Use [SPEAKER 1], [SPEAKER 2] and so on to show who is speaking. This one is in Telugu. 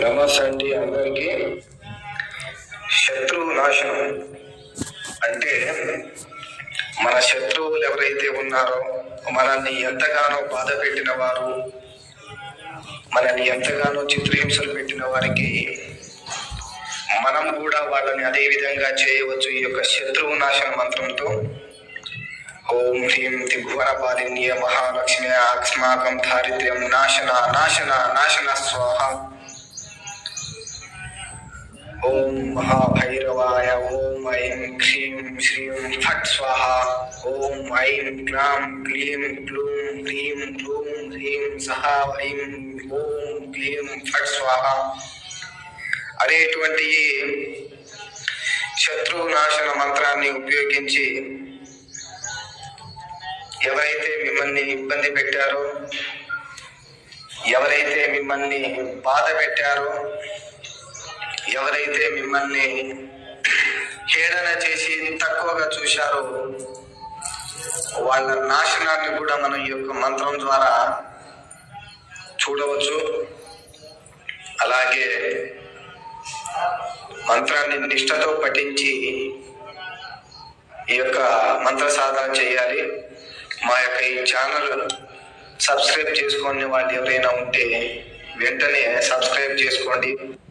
[SPEAKER 1] నమస్తే అండి అందరికీ. శత్రువు నాశనం. అంటే మన శత్రువులు ఎవరైతే ఉన్నారో మనల్ని ఎంతగానో బాధ పెట్టిన వారు మనల్ని ఎంతగానో చిత్రహింసలు పెట్టిన వారికి మనం కూడా వాళ్ళని అదే విధంగా చేయవచ్చు ఈ యొక్క శత్రువు నాశన మంత్రంతో. ఓం హ్రీం త్రిభువన పాలిన్య మహాలక్ష్మి అస్మాకం దారిద్ర్యం నాశన నాశన నాశన స్వాహ. ఓం మహాభైరవాయ ఓం ఐం హ్రీం శ్రీం ఫట్ స్వాహ ఓం ఐం క్లాం క్లీం క్లూం హ్రీం క్లూం హ్రీం సహ ఐం ఓం క్లీం ఫట్ స్వాహ అనేటువంటి శత్రు నాశన మంత్రాన్ని ఉపయోగించి ఎవరైతే మిమ్మల్ని ఇబ్బంది పెట్టారో ఎవరైతే మిమ్మల్ని బాధ పెట్టారో ఎవరైతే మిమ్మల్ని హేళన చేసి తక్కువగా చూశారో వాళ్ళ నాశనాన్ని కూడా మనం ఈ యొక్క మంత్రం ద్వారా చూడవచ్చు. అలాగే మంత్రాన్ని నిష్టతో పఠించి ఈ యొక్క మంత్ర సాధన చేయాలి. మా యొక్క ఈ ఛానల్ సబ్స్క్రైబ్ చేసుకునే వాళ్ళు ఎవరైనా ఉంటే వెంటనే సబ్స్క్రైబ్ చేసుకోండి.